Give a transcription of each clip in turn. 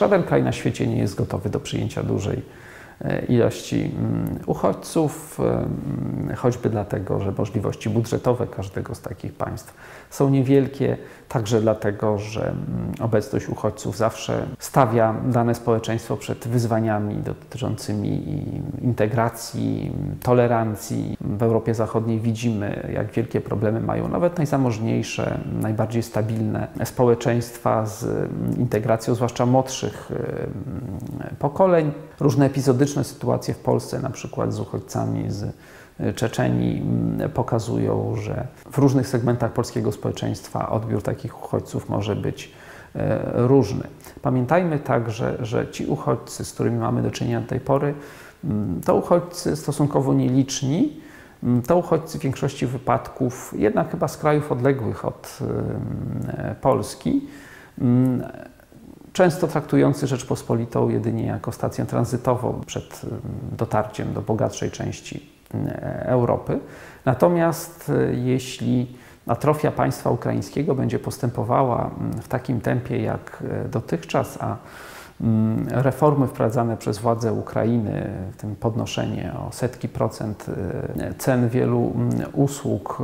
Żaden kraj na świecie nie jest gotowy do przyjęcia dużej ilości mm, uchodźców, mm, choćby dlatego, że możliwości budżetowe każdego z takich państw są niewielkie, także dlatego, że mm, obecność uchodźców zawsze stawia dane społeczeństwo przed wyzwaniami dotyczącymi integracji, tolerancji. W Europie Zachodniej widzimy, jak wielkie problemy mają nawet najzamożniejsze, najbardziej stabilne społeczeństwa z integracją, zwłaszcza młodszych pokoleń. Różne epizodyczne sytuacje w Polsce, na przykład z uchodźcami z Czeczeni mm, pokazują, że w różnych segmentach polskiego społeczeństwa odbiór takich uchodźców może być e, różny. Pamiętajmy także, że ci uchodźcy, z którymi mamy do czynienia do tej pory, mm, to uchodźcy stosunkowo nieliczni, mm, to uchodźcy w większości wypadków, jednak chyba z krajów odległych od Polski, często traktujący Rzeczpospolitą jedynie jako stację tranzytową przed dotarciem do bogatszej części Europy. Natomiast e, jeśli atrofia państwa ukraińskiego będzie postępowała w takim tempie jak e, dotychczas, a reformy wprowadzane przez władze Ukrainy, w tym podnoszenie o setki procent cen wielu mm, usług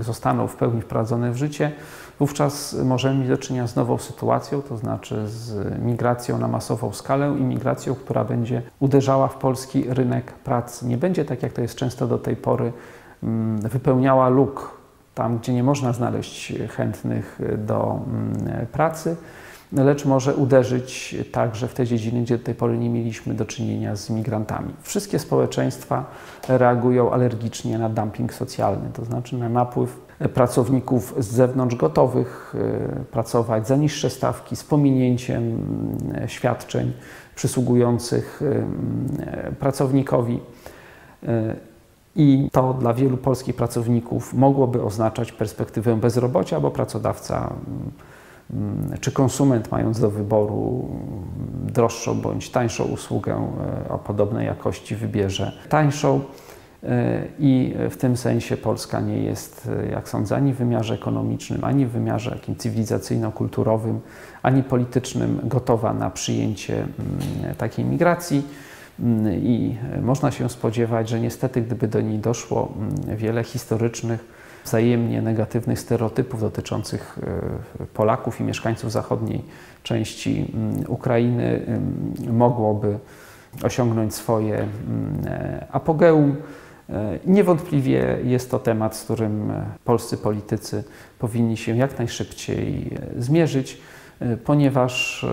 zostaną w pełni wprowadzone w życie, wówczas możemy mieć do czynienia z nową sytuacją, to znaczy z migracją na masową skalę i migracją, która będzie uderzała w polski rynek pracy. Nie będzie tak, jak to jest często do tej pory, mm, wypełniała luk tam, gdzie nie można znaleźć chętnych do mm, pracy lecz może uderzyć także w te dziedziny, gdzie do tej pory nie mieliśmy do czynienia z migrantami. Wszystkie społeczeństwa reagują alergicznie na dumping socjalny, to znaczy na napływ pracowników z zewnątrz gotowych e, pracować za niższe stawki z pominięciem e, świadczeń przysługujących e, pracownikowi. I to dla wielu polskich pracowników mogłoby oznaczać perspektywę bezrobocia, bo pracodawca czy konsument, mając do wyboru droższą bądź tańszą usługę o podobnej jakości, wybierze tańszą. E, I w tym sensie Polska nie jest, e, jak sądzę, ani w wymiarze ekonomicznym, ani w wymiarze jakim cywilizacyjno-kulturowym, ani politycznym gotowa na przyjęcie mm, takiej migracji. Mm, I można się spodziewać, że niestety, gdyby do niej doszło, mm, wiele historycznych, wzajemnie negatywnych stereotypów dotyczących e, Polaków i mieszkańców zachodniej części Ukrainy mogłoby osiągnąć swoje apogeum. E, niewątpliwie jest to temat, z którym e, polscy politycy powinni się jak najszybciej e, zmierzyć, ponieważ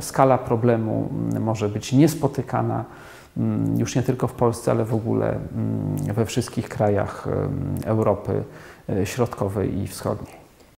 skala problemu może być niespotykana już nie tylko w Polsce, ale w ogóle we wszystkich krajach Europy Środkowej i Wschodniej.